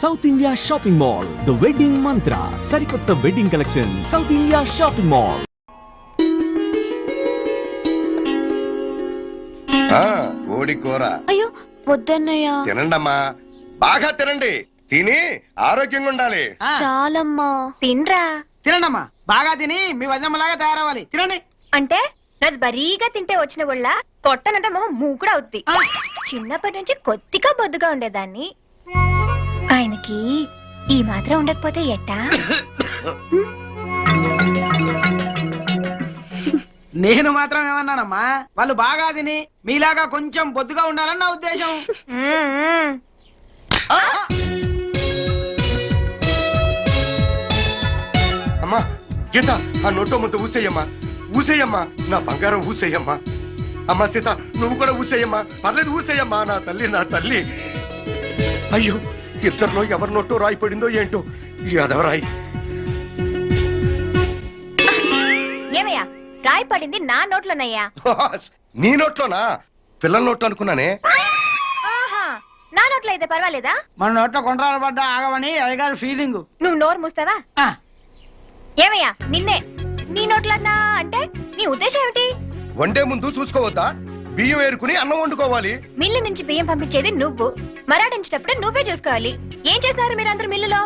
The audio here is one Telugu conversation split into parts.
South India shopping mall the wedding మంత్ర సరికొత్త wedding collection South India shopping mall ఆ, కోడి కూర. అయ్యో వద్దన్నయ్య. తినండమ్మా. బాగా తినండి. తిని ఆరోగ్యంగా ఉండాలి. చాలమ్మా. తినరా? తినండమ్మా. బాగా తిని మీ వజనమ్మలాగా తయారవ్వాలి. తినండి. అంటే నాది బరీగా తింటే వచ్చిన వాళ్ళ కొట్టనంటే మొహం మూకుడు అవుద్ది. చిన్నప్పటి నుంచి కొద్దిగా బొద్దుగా ఉండేదాన్ని. ఆయనకి ఈ మాత్రం ఉండకపోతే ఎట్టా? నేను మాత్రం ఏమన్నానమ్మా? వాళ్ళు బాగా తిని మీలాగా కొంచెం బొద్దుగా ఉండాలని నా ఉద్దేశం. మ్మ్. అమ్మా గీత ఆ నోటో ముందు ఊసేయమ్మా. ఊసేయమ్మా నా బంగారం ఊసేయమ్మా. అమ్మా సీత నువ్వు కూడా ఊసేయమ్మా. పర్లేదు ఊసేయమ్మా నా తల్లి నా తల్లి. అయ్యో ఇద్దరిలో ఎవరి నోటో రాయి పడిందో ఏంటో ఈ అదవరాయి. ఏమయ్యా? రాయి పడింది నా నోట్లోనయ్యా? నీ నోట్లోనా? పిల్లల నోట్లో అనుకున్నానే. ఆహా నా నోట్లో అయితే పర్వాలేదా? మన నోట్లో కొండరాలు పడ్డా ఆగమని అయ్యగారు ఫీలింగ్. నువ్వు నోరు మూస్తావా? ఏమయ్యా నిన్నే నీ నోట్లన్నా అంటే నీ ఉద్దేశం ఏమిటి? వండే ముందు చూసుకోవద్దా? బియ్యం ఏరుకుని అన్నం వండుకోవాలి. మిల్లు నుంచి బియ్యం పంపించేది నువ్వు. మరాడించేటప్పుడు నువ్వే చూసుకోవాలి. ఏం చేశారు మీరందరూ మిల్లులో?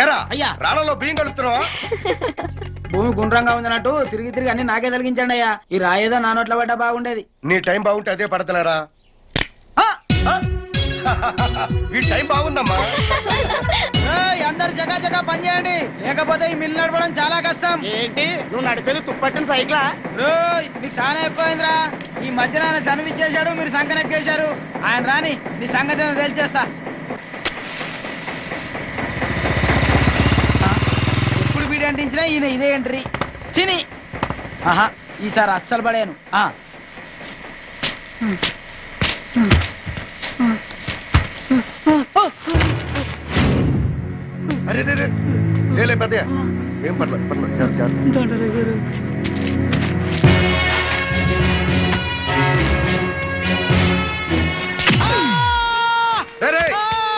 ఏరా అయ్యా. రాళ్ళలో బియ్యం కలుపుతున్నావా? భూమి గుండ్రంగా ఉందన్నట్టు తిరిగి తిరిగి అన్ని నాకే తొలగించండి అయ్యా. ఈ రాయేదో నా నోట్లో పడ్డా బాగుండేది. నీ టైం బాగుంటే అదే పడతలేరా? ఈ టైం బాగుందమ్మా. అందరు జగా జగా పని చేయండి. లేకపోతే ఈ మిల్లు నడపడం చాలా కష్టం. ఏంటి? నువ్వు నడిపేది తుప్పట్టిన సైకిలా? మీకు చాలా ఎక్కువైందిరా. ఈ మధ్యన ఆయన చనివిచ్చేశాడు మీరు సంకనెక్కేశారు. ఆయన రాని నీ సంగతి తేల్చేస్తా. ఆ, ఎప్పుడు వీడి అంటించినా ఈయన ఇదే ఎంట్రీ. చిని. ఆహా ఈసారి అస్సలు పడాను ఆ. అరే రే, రే. లేలే పెద్దయ్య. ఏం పర్లేదు పర్లేదు జాగ్రత్త, జాగ్రత్త. రే, రే,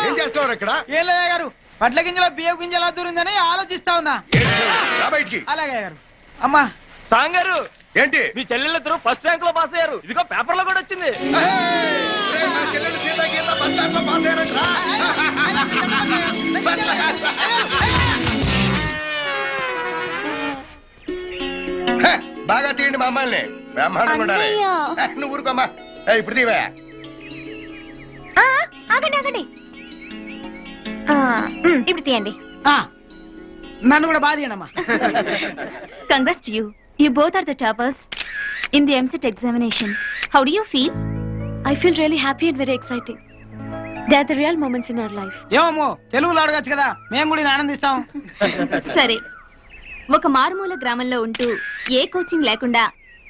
ఏం చేస్తున్నారు ఇక్కడ? ఏం లేదా గారు. పట్ల గింజల బియ్యం గింజల దూరిందని ఆలోచిస్తా ఉన్నా. ఏంటి? రా బయటికి. అలాగే గారు. అమ్మా. సాంగారు ఏంటి? మీ చెల్లెళ్ళిద్దరూ ఫస్ట్ ర్యాంక్లో పాస్ అయ్యారు. ఇదిగో పేపర్లో కూడా వచ్చింది. ఏయ్! రే, నా చెల్లెలు Sita Geeta bus stand hey, బాగా తీయండి మా అమ్మాయిని బ్రహ్మాండంగా ఉండాలి అన్నయ్య. హే, నువ్వు ఊరుకోమ్మా ఇప్పుడు తీవే ఆ, ఆగండి ఆగండి ఇప్పుడు తీయండి ఆ, నన్ను కూడా బాధ Congrats to you. You both are the toppers in the MCET examination. How do you feel? I feel really happy and very They are the real moments in our life. ఏమో తెలుగులో అడగచ్చు కదా. మేము కూడా ఆనందిస్తాం. సరే. ఒక మారుమూల గ్రామంలో ఉంటూ ఏ కోచింగ్ లేకుండా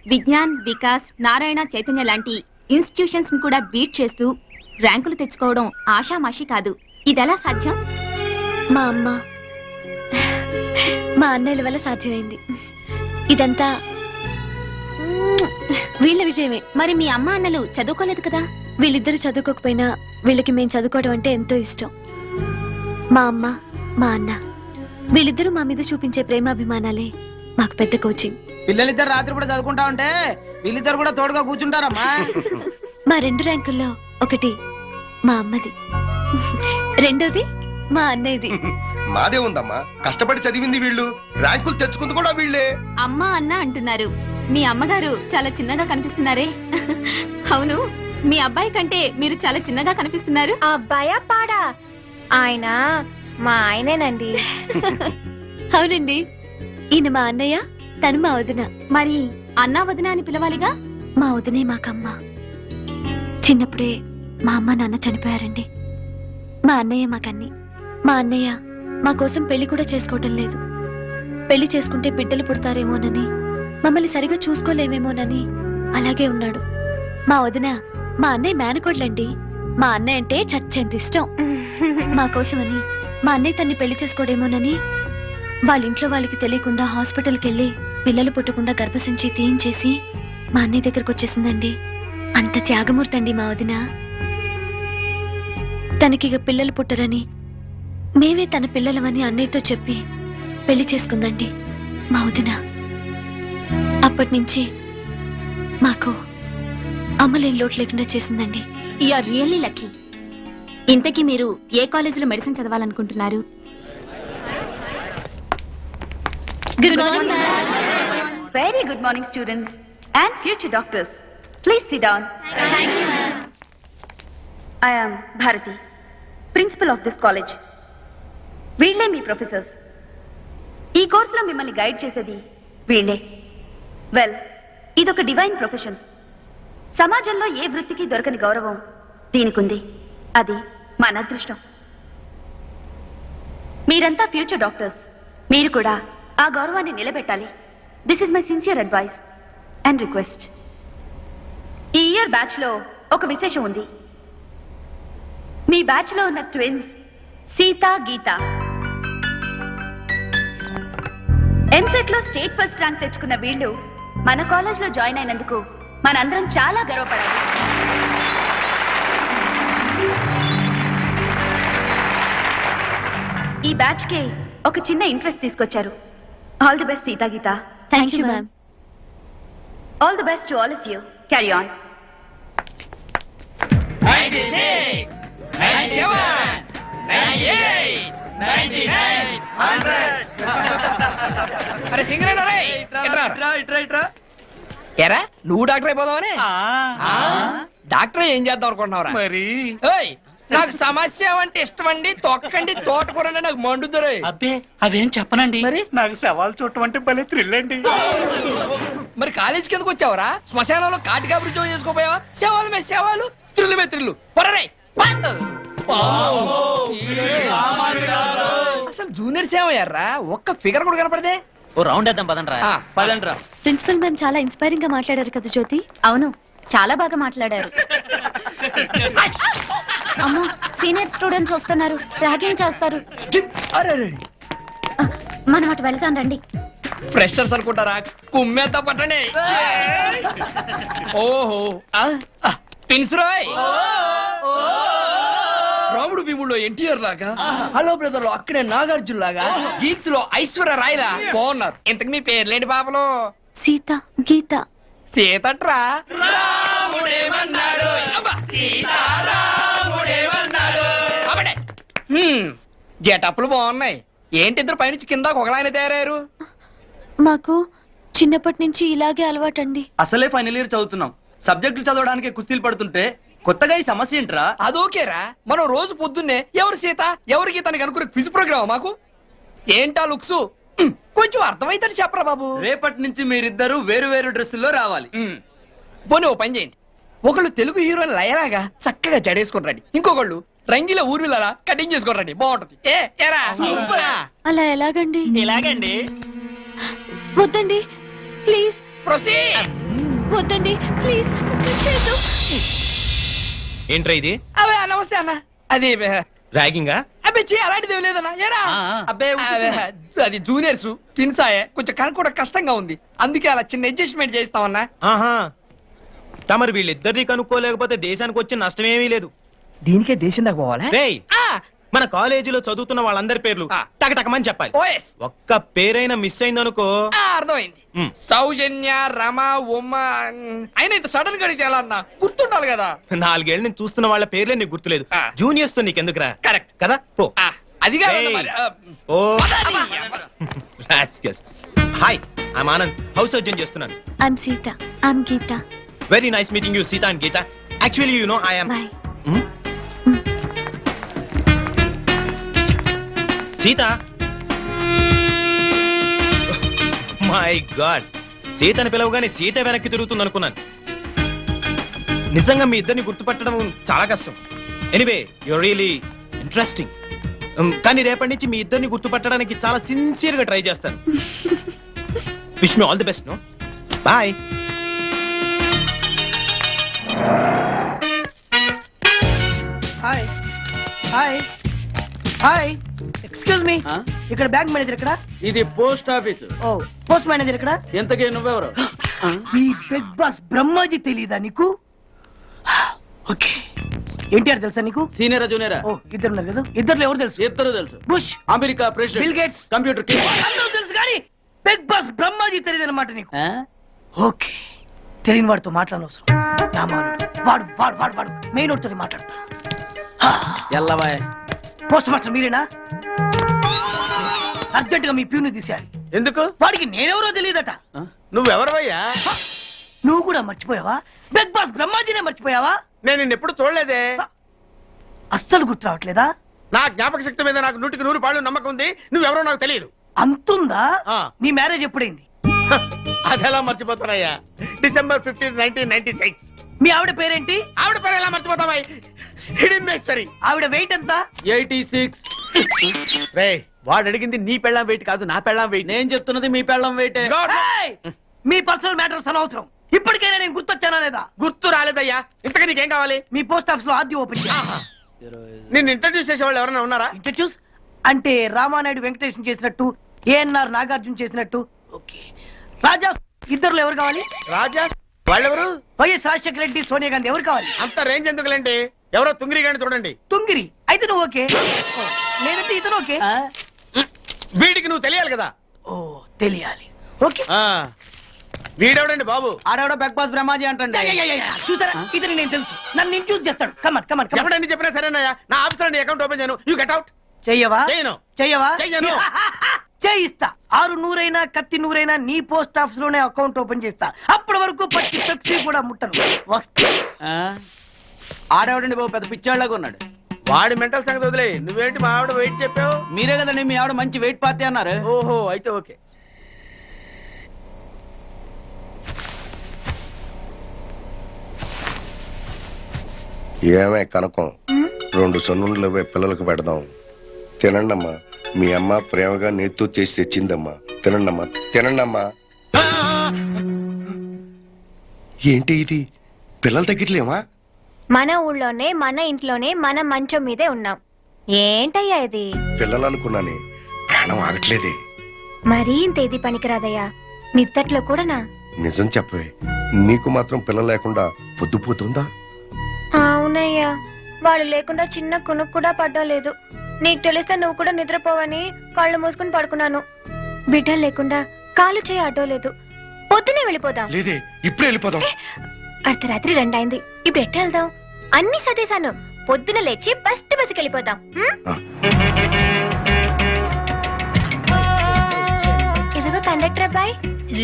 విజ్ఞాన్ వికాస్ నారాయణ చైతన్య లాంటి ఇన్స్టిట్యూషన్స్ని కూడా బీట్ చేస్తూ ర్యాంకులు తెచ్చుకోవడం ఆషామాషి కాదు. ఇదెలా సాధ్యం? మా అమ్మ మా అన్నయ్యల వల్ల సాధ్యమైంది. ఇదంతా వీళ్ళ విజయమే. మరి మీ అమ్మ అన్నలు చదువుకోలేదు కదా? వీళ్ళిద్దరు చదువుకోకపోయినా వీళ్ళకి మేము చదువుకోవడం అంటే ఎంతో ఇష్టం. మా అమ్మ మా అన్న వీళ్ళిద్దరూ మా మీద చూపించే ప్రేమాభిమానాలే మాకు పెద్ద కోచింగ్ పిల్లలిద్దరు రాత్రి కూడా చదువుకుంటా ఉంటే వీళ్ళిద్దరు కూడా తోడుగా కూర్చుంటారమ్మా. మా రెండు ర్యాంకుల్లో ఒకటి మా అమ్మది. రెండోది మా అన్నయ్యది. మాదే ఉందమ్మా. కష్టపడి చదివింది వీళ్ళు. ర్యాంకులు తెచ్చుకుంది కూడా వీళ్ళే. అమ్మ అన్న అంటున్నారు. మీ అమ్మగారు చాలా చిన్నగా కనిపిస్తున్నారే. అవును మీ అబ్బాయి కంటే మీరు చాలా చిన్నగా కనిపిస్తున్నారు. అబ్బాయా పాడా? ఆయన మా ఆయనేనండి. అవునండి. ఈయన మా అన్నయ్య తను మా వదిన. మరి అన్నా వదిన అని పిలవాలిగా? మా వదినే మాకమ్మ. చిన్నప్పుడే మా అమ్మ నాన్న చనిపోయారండి. మా అన్నయ్య మాకన్ని. మా అన్నయ్య మా కోసం పెళ్ళి కూడా చేసుకోవటం లేదు. పెళ్ళి చేసుకుంటే బిడ్డలు పుడతారేమోనని మమ్మల్ని సరిగా చూసుకోలేమేమోనని అలాగే ఉన్నాడు. మా వదిన మా అన్నయ్య మేనకోడ్లండి. మా అన్నయ్య అంటే చచ్చేంత ఇష్టం. మా కోసమని మా అన్నయ్య తన్ని పెళ్ళి చేసుకోడేమోనని వాళ్ళ ఇంట్లో వాళ్ళకి తెలియకుండా హాస్పిటల్కి వెళ్ళి పిల్లలు పుట్టకుండా గర్భసించి తీయించేసి మా అన్నయ్య దగ్గరకు వచ్చేసిందండి. అంత త్యాగమూర్తి అండి మా వదిన. తనకి పిల్లలు పుట్టరని మేమే తన పిల్లలమని అన్నయ్యతో చెప్పి పెళ్ళి చేసుకుందండి మా వదిన. అప్పటి నుంచి మాకు అమ్మలేని లోటు లేకుండా చేసిందండి. యు ఆర్ రియల్లీ లక్కీ ఇంతకీ మీరు ఏ కాలేజీలో medicine చదవాలనుకుంటున్నారు? Good morning and future doctors. Please sit down. I am Bharati, principal of this college. వీళ్ళే మీ ప్రొఫెసర్స్ ఈ కోర్సులో మిమ్మల్ని గైడ్ చేసేది వీళ్ళే. వెల్ ఇదొక డివైన్ ప్రొఫెషన్ సమాజంలో ఏ వృత్తికి దొరకని గౌరవం దీనికుంది. అది మన అదృష్టం. మీరంతా ఫ్యూచర్ డాక్టర్స్. మీరు కూడా ఆ గౌరవాన్ని నిలబెట్టాలి. This is my sincere advice and request ఈ ఇయర్ బ్యాచ్లో ఒక విశేషం ఉంది. మీ బ్యాచ్లో ఉన్న ట్విన్స్ సీత గీత. ఎంసెట్లో స్టేట్ ఫస్ట్ ర్యాంక్ తెచ్చుకున్న వీళ్ళు మన కాలేజ్లో జాయిన్ అయినందుకు మనందరం చాలా గర్వపడాలి. ఈ బ్యాచ్కి ఒక చిన్న ఇంట్రెస్ట్ తీసుకొచ్చారు. All the best Sita Geeta. Thank you ma'am all the best to all of you carry on అరే సింగరేనా రే ఎరా నువ్వు డాక్టర్ అయిపోదావని? డాక్టర్ ఏం చేద్దాం అనుకుంటున్నావురా? మరి? ఏయ్ నాకు సమస్య అంటే ఇష్టం అండి తొక్కండి తోటకూరండి నాకు మండుతురే అబ్బే అదేం చెప్పనండి? మరి? నాకు సవాల్ చూడటం అంటే భలే థ్రిల్ అండి మరి కాలేజీకి ఎందుకు వచ్చావురా? శ్మశానంలో కాటికా ఉద్యోగం చేసుకోపోయావా శవాలు మే శవాలు త్రిల్లు మే త్రిల్లు పొరరే అసలు జూనియర్ సేవయ్యారా? ఒక్క ఫిగర్ కూడా కనపడదే. ఓ రౌండ్ వేద్దాం పదండ్రా. ఆ, పదండ్రా. ప్రిన్సిపల్ మ్యామ్ చాలా ఇన్స్పైరింగ్గా మాట్లాడారు కదా జ్యోతి? అవును. చాలా బాగా మాట్లాడారు. అమ్మో సీనియర్ స్టూడెంట్స్ వస్తున్నారు. ర్యాగింగ్ చేస్తారు. మనం అటు వెళ్తాం రండి. ఫ్రెషర్స్ అనుకుంటారా? కుమ్మేద్దా పట్టండి. ఓహో. పిన్సురాయ్ రాముడు భీముడు ఎన్టీఆర్ లాగా హలో బ్రదర్లో అక్కడే నాగార్జున లాగా జీన్స్లో ఐశ్వర్య రాయ్ లా. బాగున్నారు. ఇంతకు మీ పేర్లేంటి పాపలు సీత గీత. సీతట్రా? రాముడేమన్నాడు గెటప్లు బాగున్నాయి. ఏంటి ఇద్దరు పైనుంచి కింద ఒకలాయన తయారయ్యారు? మాకు చిన్నప్పటి నుంచి ఇలాగే అలవాటండి. అసలే ఫైనల్ ఇయర్ చదువుతున్నాం. సబ్జెక్టులు చదవడానికి కుస్తీలు పడుతుంటే కొత్తగా ఈ సమస్య ఏంట్రా? అదోకేరా మనం రోజు పొద్దున్నే ఎవరు సీత? ఎవరి గీతానికి అనుకునే క్విజ్ ప్రోగ్రామ్ మాకు? ఏంటా లుక్స్? కొంచెం అర్థమైతే చెప్పరా బాబు. రేపటి నుంచి మీరిద్దరు వేరు వేరు డ్రెస్సుల్లో రావాలి. పోనీ ఓ పని చేయండి. ఒకళ్ళు తెలుగు హీరోయిన్ లయరాగా చక్కగా జడేసుకుంటారండి ఇంకొకళ్ళు రంగిల ఊర్మిలలా కటింగ్ చేసుకోరండి బాగుంటది. ఏ ఏరా? ఆ, అలా ఎలాగండి? ఇలాగండి వద్దండి ప్లీజ్. proceed. వద్దండి ప్లీజ్. చేద్దు. ఏంట్రా ఇది? అవే నమస్తే అన్న. అది ర్యాగింగా? అబ్బే అలాంటిది లేదన్నా. ఏరా? అబ్బే అదే, జూనియర్స్ తిన్సాయే కొంచెం కనుక్కోవడం కష్టంగా ఉంది. అందుకే అలా చిన్న అడ్జస్ట్మెంట్ చేస్తామన్నా ఆహా. తమరు వీళ్ళిద్దరిని కనుక్కోలేకపోతే దేశానికి వచ్చే నష్టమేమీ లేదు. దీనికే దేశం దాకా పోవాలా? మన కాలేజీలో చదువుతున్న వాళ్ళందరి పేర్లు ఆ. టకటకమని చెప్పాలి. ఓఎస్ ఒక్క పేరైనా మిస్ అయిందనుకో. అర్థమైంది. ఉమ్, సౌజన్య రమ ఉమ్మ ఉమ్, అయినా ఇంత సడన్గా అడిగితే ఎలా అన్నా? గుర్తుండాలి కదా. నాలుగేళ్ళ నుంచి చూస్తున్న వాళ్ళ పేర్లే నీకు గుర్తులేదు. ఆ. జూనియర్స్తో నీకెందుకురా? కరెక్ట్. కదా? పో. అది కాదు ఏయ్. మరి, ఆ, ఓ. Hi I'm Anand house surgeon చేస్తున్నాను? I'm Sita I'm Geeta very nice meeting you Sita and Geeta actually you know I'm boy Sita. My god సీతని పిలవగానే సీత వెనక్కి తిరుగుతుంది అనుకున్నాను నిజంగా మీ ఇద్దరిని గుర్తుపట్టడం చాలా కష్టం. ఎనివే యువర్ రియలీ ఇంట్రెస్టింగ్ కానీ రేపటి నుంచి మీ ఇద్దరిని గుర్తుపట్టడానికి చాలా సిన్సియర్గా ట్రై చేస్తాను. Wish me all the best no bye hi hi hi excuse me ఇక్కడ బ్యాంక్ మేనేజర్ ఇక్కడ ఇది post office. Oh post manager ఇక్కడ ఎంతకే నువ్వెవరు ఈ బిగ్ బాస్ బ్రహ్మాజీ తెలియదా నీకు? ఓకే. ఎన్టీఆర్ తెలుసా నీకు? Senior junior? ఓ ఇద్దరు ఉన్నారు కదా? ఇద్దరు ఎవరు తెలుసు? ఇద్దరు తెలుసు. Bush. America Bill president Gates. Computer తెలుసు కానీ బిగ్ బాస్ బ్రహ్మాజీ తెలియదు అనమాట నీకు ఓకే. తెలియని వాడితో మాట్లాడనవసరం. నా. వాడు వాడు వాడు వాడు. మెయిన్ వాడితో మాట్లాడతా. ఎల్లవాయ్. పోస్ట్ మాస్టర్ మీరేనా అర్జెంట్గా మీ ప్యూని తీసేయాలి. ఎందుకు? వాడికి నేనెవరో తెలియదట. నువ్వెవరవయ్యా? నువ్వు కూడా మర్చిపోయావా? బిగ్ బాస్ బ్రహ్మాజీనే మర్చిపోయావా? నేను నిన్ను ఎప్పుడు చూడలేదే. అస్సలు గుర్తు రావట్లేదా? నా జ్ఞాపక శక్తి మీద నాకు నూటికి నూరు పాళ్ళు నమ్మకం ఉంది. నువ్వెవరో నాకు తెలియదు. అంతుందా. నీ మ్యారేజ్ ఎప్పుడైంది? అదెలా మర్చిపోతానయ్యా December fifteen nineteen ninety six మీ ఆవిడ పేరేంటి? ఆవిడ పేరు ఎలా మర్చిపోతావా హిడింబేశ్వరి ఆవిడ వెయిట్ ఎంత? ఎయిటీ సిక్స్ రే వాడు అడిగింది నీ పెళ్ళం వెయిట్ కాదు నా పెళ్ళం వెయిట్. నేను చెప్తున్నది మీ పెళ్ళం వెయిట్. ఏయ్! మీ పర్సనల్ మ్యాటర్స్ అనవసరం. ఇప్పటికైనా నేను గుర్తొచ్చానా లేదా? గుర్తు రాలేదయ్యా. ఇంతగా నీకేం కావాలి? మీ పోస్ట్ ఆఫీస్లో ఆద్యం ఓపెన్ నిన్ను ఇంట్రడ్యూస్ చేసే వాళ్ళు ఎవరైనా ఉన్నారా? ఇంట్రడ్యూస్ అంటే రామానాయుడు వెంకటేశం చేసినట్టు ఏఎన్ఆర్ నాగార్జున చేసినట్టు. ఓకే. రాజా ఇద్దరులో ఎవరు కావాలి? రాజా వాళ్ళెవరు? వైఎస్ రాజశేఖర రెడ్డి సోనియా గాంధీ ఎవరు కావాలి? అంత రేంజ్ ఎందుకులేండి? ఎవరో తుంగిరి గాని చూడండి. తుంగిరి? అయితే నువ్వు ఓకే. లేదంటే ఇతను ఓకే. వీడికి నువ్వు తెలియాలి కదా. ఓ తెలియాలి. ఓకే. ఆ వీడెవడండి బాబు? ఆడవిడ బిగ్ బాస్ బ్రహ్మాజీ అంటండి. యా. చూసారా ఇతను నేను తెలుసు. నన్ను ఇంట్యూస్ చేస్తాడు. కమన్ కమన్ కమన్ ఎప్పుడైనా చెప్పినా సరేనయ్యా? నా ఆఫీసర్ అకౌంట్ ఓపెన్ చేయను. యూ గెట్ అవుట్ చెయ్యవా? చేయను. చెయ్యవా? చెయ్యను. చేయిస్తా. ఆరు నూరైనా కత్తి నూరైనా నీ పోస్ట్ ఆఫీస్లోనే అకౌంట్ ఓపెన్ చేస్తా. అప్పటి వరకు పచ్చి పెప్సీ కూడా ముట్టను. వస్తా. ఆడవిడండి బాబు? పెద్ద పిచ్చాళ్ళగా ఉన్నాడు. వాడి మెంటల్ సంగతి వదిలే. నువ్వేంటి మా ఆవిడ వెయిట్ చెప్పావు? మీరే కదండి మీ ఆవిడ మంచి వెయిట్ పార్టీ అన్నారు. ఓహో అయితే ఓకే. ఏమే కనకం? రెండు సొన్నుండ్లు ఇవ్వే పిల్లలకు పెడదాం. తినండమ్మా. మీ అమ్మ ప్రేమగా నేతో చేసి తెచ్చిందమ్మా. తినండమ్మా. తినండమ్మా. ఏంటి ఇది? పిల్లలు తగ్గట్లేమా మన ఊళ్ళోనే మన ఇంట్లోనే మన మంచం మీదే ఉన్నాం. ఏంటయ్యా ఇది? పిల్లలు అనుకున్నానే ప్రాణం ఆగట్లేదే. మరీ ఇంత ఇది పనికిరాదయ్యా. నిద్దట్లో కూడానా? నిజం చెప్పవే నీకు మాత్రం పిల్లలు లేకుండా పొద్దుపోతుందా? అవునయ్యా. వాళ్ళు లేకుండా చిన్న కునుకు కూడా పడ్డలేదు నీకు తెలిస్తే నువ్వు కూడా నిద్రపోవని కళ్ళు మూసుకుని పడుకున్నాను. బిడ్డలు లేకుండా కాలు చేయి అడ్డోలేదు పొద్దునే వెళ్ళిపోదాం. లేదే ఇప్పుడే వెళ్ళిపోదాం. అర్ధరాత్రి రెండైంది. ఇప్పుడు ఎట్ట వెళ్దాం? అన్ని సదేశాను పొద్దున లేచి ఫస్ట్ బస్కి వెళ్ళిపోతాం. ఇదిగో కండక్టర్ అబ్బాయి.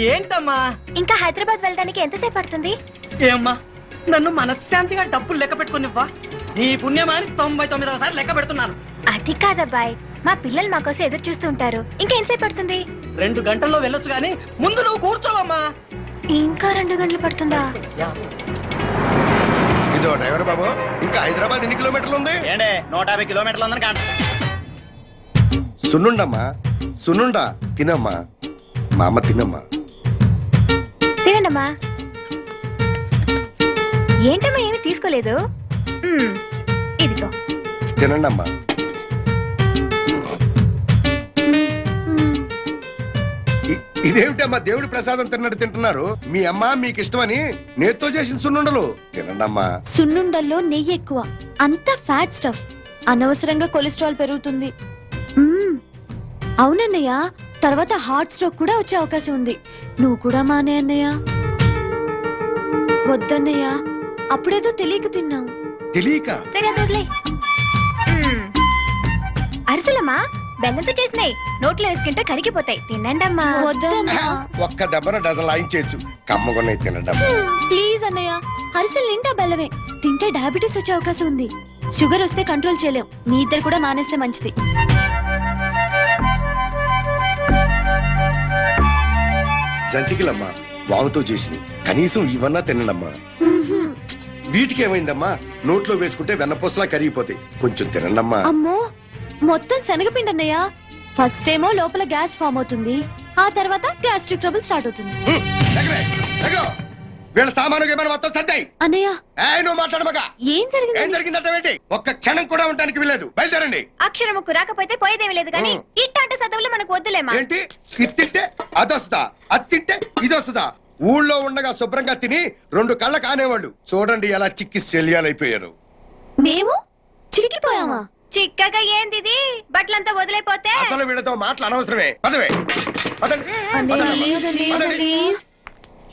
ఏంటమ్మా? ఇంకా హైదరాబాద్ వెళ్ళడానికి ఎంతసేపు పడుతుంది? ఏమ్మా నన్ను మనశ్శాంతిగా డబ్బులు లెక్క పెట్టుకునివ్వా? నీ పుణ్యమాని తొంభై తొమ్మిదవ సారి లెక్క పెడుతున్నాను. అది కాదబ్బాయ్. మా పిల్లలు మా కోసం ఎదురు చూస్తూ ఉంటారు. ఇంకా ఎంతసేపు పడుతుంది? రెండు గంటల్లో వెళ్ళొచ్చు కానీ ముందు నువ్వు కూర్చోవమ్మా. ఇంకా రెండు గంటలు పడుతుందా? ఇదో డ్రైవర్ బాబు ఇంకా హైదరాబాద్ ఎన్ని కిలోమీటర్లు ఉంది? ఏండే నూట యాభై కిలోమీటర్లు ఉందని కాంట సున్నుండమ్మా సున్నుండా తినమ్మా మా అమ్మ తినమ్మా. తినండమ్మా. ఏంటమ్మా ఏమి తీసుకోలేదు? ఇదిగో. తినండమ్మా. ఇదేమిటమ్మా దేవుడి ప్రసాదం తిన్నట్టు తింటున్నారు? మీ అమ్మ మీకు ఇష్టమని నేతో చేసిన సున్నుండలు. తినండమ్మా. సున్నుండల్లో నెయ్యి ఎక్కువ. అంతా ఫ్యాట్ స్టఫ్ అనవసరంగా కొలెస్ట్రాల్ పెరుగుతుంది. మ్మ్. అవునన్నయ్య తర్వాత హార్ట్ స్ట్రోక్ కూడా వచ్చే అవకాశం ఉంది. నువ్వు కూడా మానే అన్నయ్య. వద్దన్నయ్య అప్పుడేదో తెలియక తిన్నావు తెలియక? అరిసెలమ్మా బెల్లంతో చేసినాయి. నోట్లో వేసుకుంటే కరిగిపోతాయి. తినండమ్మా. ఒక్క దెబ్బన డజన్ లాయించేయచ్చు. కమ్మగొన్నాయి తినండమ్మా. ప్లీజ్ అన్నయ్య. అరిసెలు నిండా బెల్లమే తింటే డయాబెటీస్ వచ్చే అవకాశం ఉంది. షుగర్ వస్తే కంట్రోల్ చేయలేం. మీ ఇద్దరు కూడా మానేస్తే మంచిది. జంతికలమ్మా వాముతో చేసింది కనీసం ఇవన్నా తినండమ్మా. వీటికి ఏమైందమ్మా నోట్లో వేసుకుంటే వెన్నపూసలా కరిగిపోతాయి. కొంచెం తినండమ్మా. అమ్మో మొత్తం శనగపిండి అన్నయ్య. ఫస్ట్ ఏమో లోపల గ్యాస్ ఫామ్ అవుతుంది. ఆ తర్వాత గ్యాస్ట్రిక్ ట్రబుల్ స్టార్ట్ అవుతుంది. వీళ్ళ సామాను ఏమైనా మొత్తం సర్దాయి. అన్నయ్య. నువ్వు మాట్లాడమగా ఏం ఏం జరిగింది జరిగిందంటే ఏంటి? ఒక్క క్షణం కూడా ఉండడానికి వీలేదు బయలుదేరండి. అక్షరముకు రాకపోతే పోయేదేమీ లేదు కానీ ఉం. ఇట్టాంటి చదువులు మనకు వద్దులేమా? ఏంటి? తింటే అదొస్తుందా అది తింటే ఇదొస్తుందా ఊళ్ళో ఉండగా శుభ్రంగా తిని రెండు కళ్ళ కానేవాళ్ళు. చూడండి ఎలా చిక్కి శల్యాలైపోయారు. మేము చిరిగిపోయామా చిక్కగా ఏందిది బట్టలంతా వదిలేపోతే? అసలు వీళ్ళతో మాటలు అనవసరమే పదవే. పదండి. పదండి. పదండి.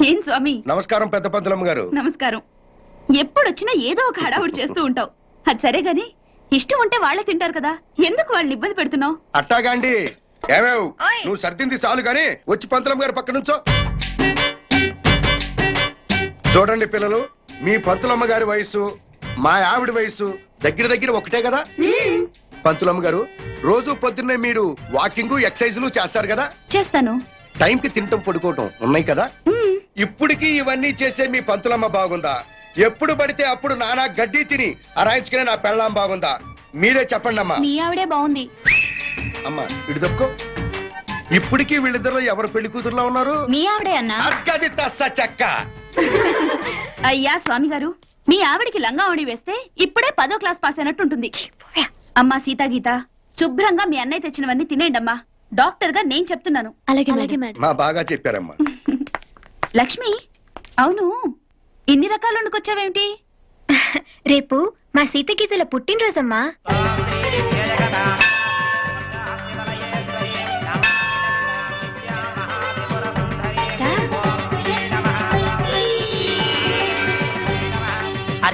ఏం స్వామి? నమస్కారం పెద్ద పంతులమ్మ గారు. నమస్కారం. ఎప్పుడొచ్చినా ఏదో ఒక హడావుడి చేస్తూ ఉంటావు. అది సరే గాని ఇష్టం ఉంటే వాళ్ళే తింటారు కదా. ఎందుకు వాళ్ళని ఇబ్బంది పెడుతున్నావు? అట్టాగాండి ఏమేవ్? ఓయ్. నువ్వు సర్దింది చాలు గాని వచ్చి పంతులమ్మ గారి పక్క నుంచో. చూడండి పిల్లలు మీ పంతులమ్మ గారి వయసు మా ఆవిడ వయసు దగ్గర దగ్గర ఒకటే కదా? పంతులమ్మ గారు రోజు పొద్దున్నే మీరు వాకింగ్ ఎక్సర్సైజులు చేస్తారు కదా? చేస్తాను. టైంకి తింటం పడుకోవటం ఉన్నాయి కదా. ఇప్పటికీ ఇవన్నీ చేసే మీ పంతులమ్మ బాగుందా? ఎప్పుడు పడితే అప్పుడు నానా గడ్డి తిని అరాయించుకునే నా పెళ్ళాం బాగుందా? మీరే చెప్పండి అమ్మా మీ ఆవిడే బాగుంది. అమ్మా ఇటు తప్పుకో ఇప్పటికీ వీళ్ళిద్దరు ఎవరు పెళ్ళి కూతురులో ఉన్నారు? మీ ఆవిడే అన్నా? తస్స చెక్క అయ్యా స్వామి గారు మీ ఆవిడికి లంగావణి వేస్తే ఇప్పుడే పదో క్లాస్ పాస్ అయినట్టు ఉంటుంది అమ్మా సీతా గీత శుభ్రంగా మీ అన్నయ్య తెచ్చినవన్నీ తినేయండి అమ్మా. డాక్టర్గా నేను చెప్తున్నాను. అలాగే అలాగే మేడం. మా బాగా చెప్పారమ్మా. లక్ష్మి అవును ఇన్ని రకాలు వండుకొచ్చావేమిటి? రేపు మా సీతగీతల పుట్టినరోజమ్మా.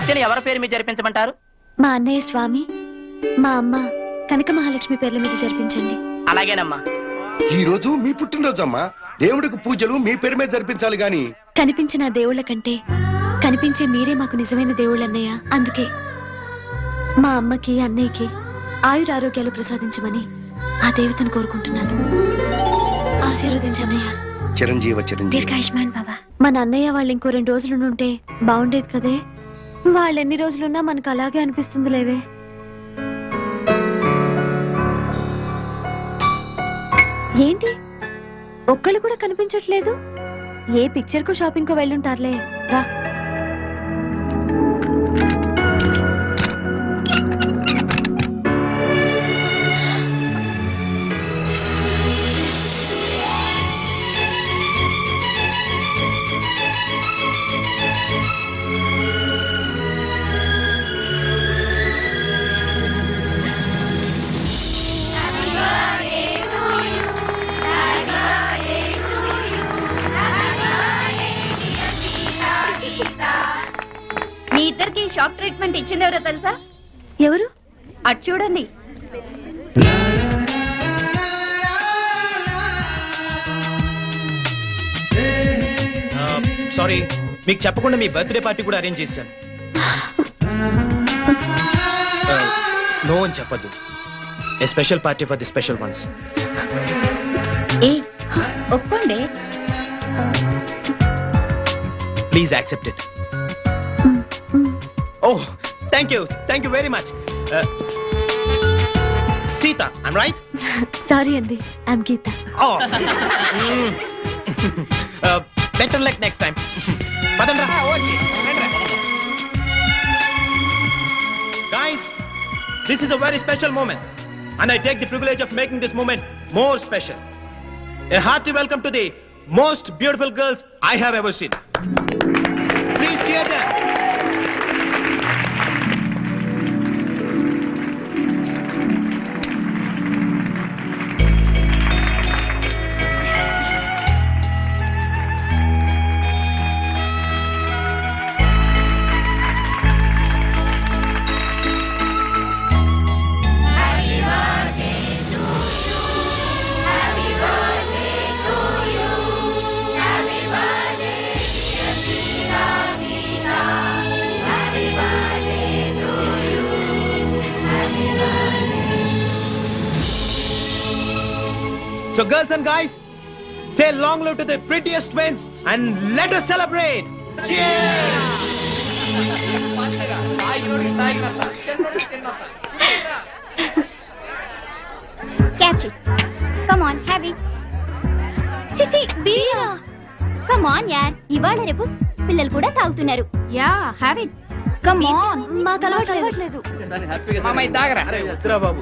అర్చన ఎవరి పేరు మీద జరిపించమంటారు? మా అన్నయ్య స్వామి మా అమ్మ కనక మహాలక్ష్మి పేర్ల మీద జరిపించండి. అలాగేనమ్మా. ఈ రోజు మీ పుట్టినరోజు అమ్మా దేవుడికి పూజలు మీ పేరు మీద జరిపించాలి గాని. కనిపించిన దేవుళ్ళ కంటే కనిపించే మీరే మాకు నిజమైన దేవుళ్ళు అన్నయ్య అందుకే మా అమ్మకి అన్నయ్యకి ఆయుర ఆరోగ్యాలు ప్రసాదించమని ఆ దేవతను కోరుకుంటున్నాను. ఆశీర్వదించన్నయ్య చిరంజీవ చిరంజీవి. దీర్ఘాయుష్మాన్ బాబా. మన అన్నయ్య వాళ్ళు ఇంకో రెండు రోజులు ఉంటే బాగుండేది కదే? వాళ్ళు ఎన్ని రోజులున్నా మనకు అలాగే అనిపిస్తుంది లేవే. ఏంటి? ఒక్కళ్ళు కూడా కనిపించట్లేదు? ఏ పిక్చర్కు షాపింగ్కు వెళ్ళుంటారులే. రా. చెప్పకుండా మీ బర్త్డే పార్టీ కూడా అరేంజ్ చేశాను. నో అని చెప్పద్దు. A special party for the special ones ఏ ఒప్పుకోండి. Please accept it oh thank you thank you very much Sita I'm right sorry అండి I'm Geeta better luck next time. పదండ్రా. Guys, this is a very special moment. And I take the privilege of making this moment more special. A hearty welcome to the most beautiful girls I have ever seen. Girls and guys, say long live to the prettiest twins and let us celebrate. Cheers! Catch it come on have it చిచి బియా కమ్ ఆన్ యార్ ఇవాళ రేపు పిల్లలు కూడా తాగుతున్నారు. Yeah have it come on మాకు అలవాటు అలవాట్లేదు మామయ్య తాగరా? వద్దురా బాబు.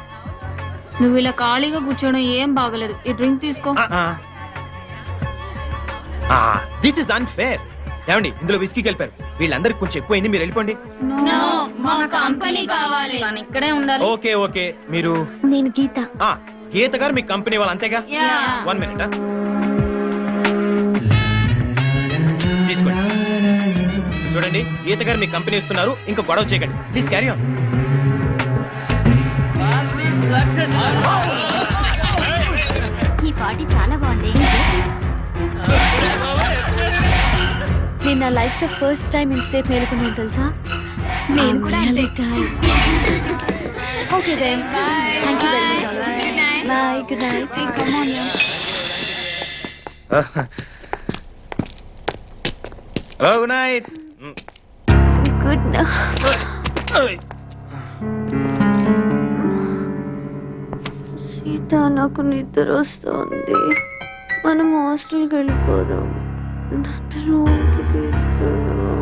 నువ్వు ఇలా ఖాళీగా కూర్చోవడం ఏం బాగలేదు. ఈ డ్రింక్ తీసుకో. దిస్ ఇస్ అన్ఫేర్ ఏమండి ఇందులో విస్కీ కలిపారు. వీళ్ళందరికి కొంచెం ఎక్కువైంది మీరు వెళ్ళిపోండి. మా కంపెనీ కావాలి. ఇక్కడే ఉండాలి. Okay okay. మీరు? నేను గీత. ఆ గీత గారు మీ కంపెనీ వాళ్ళు అంతేగా? వన్ మినిట్ తీసుకోండి. చూడండి గీత గారు మీ కంపెనీ ఇస్తున్నారు ఇంకా గొడవ చేయకండి. ప్లీజ్ క్యారీ ఆన్ ఈ పార్టీ చాలా బాగుంది. నేను నా లైఫ్లో ఫస్ట్ టైం ఇంతసేపు మేలుకున్నాను తెలుసా? నేను కూడా. Okay then thank you very much bye good night good night good Sita నాకు నిద్ర వస్తుంది మనం హాస్టల్కి వెళ్ళిపోదాం నన్ను రూమ్కి తీసుకెళ్ళు.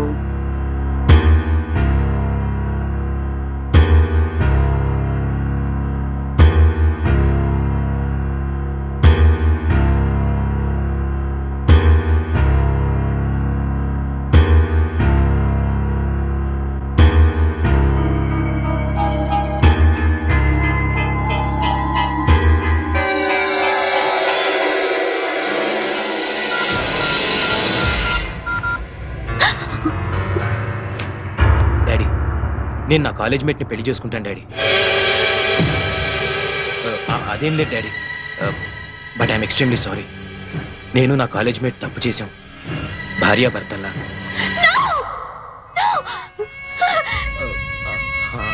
నేను నా కాలేజ్ మేట్ని పెళ్ళి చేసుకుంటాను డాడీ. ఆ, అదేం లేదు daddy. But I'm extremely sorry. నేను నా కాలేజ్ మేట్ తప్పు చేశాం. భార్యాభర్తల్లా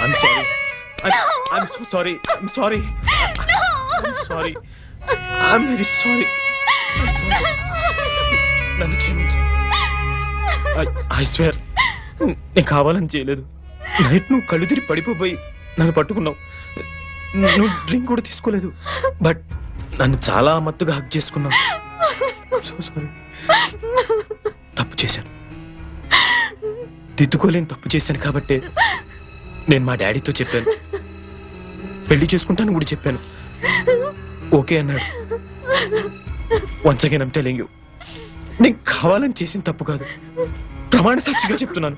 I'm sorry sorry sorry sorry I'm very sorry నన్ను క్షమించు. ఐ స్వేర్ నేను కావాలని చేయలేదు. నైట్ నువ్వు కళ్ళు తిరిగి పడిపోయి నన్ను పట్టుకున్నావు. నువ్వు డ్రింక్ కూడా తీసుకోలేదు. బట్ నన్ను చాలా మత్తుగా హక్ చేసుకున్నావు. తప్పు చేశాను. దిద్దుకోలేని తప్పు చేశాను కాబట్టి నేను మా డాడీతో చెప్పాను. పెళ్ళి చేసుకుంటాను కూడా చెప్పాను. ఓకే అన్నాడు. వన్స్ అగైన్ ఐమ్ టెలింగ్ నేను కావాలని చేసిన తప్పు కాదు. ప్రమాణ సాక్షిగా చెప్తున్నాను.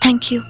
Thank you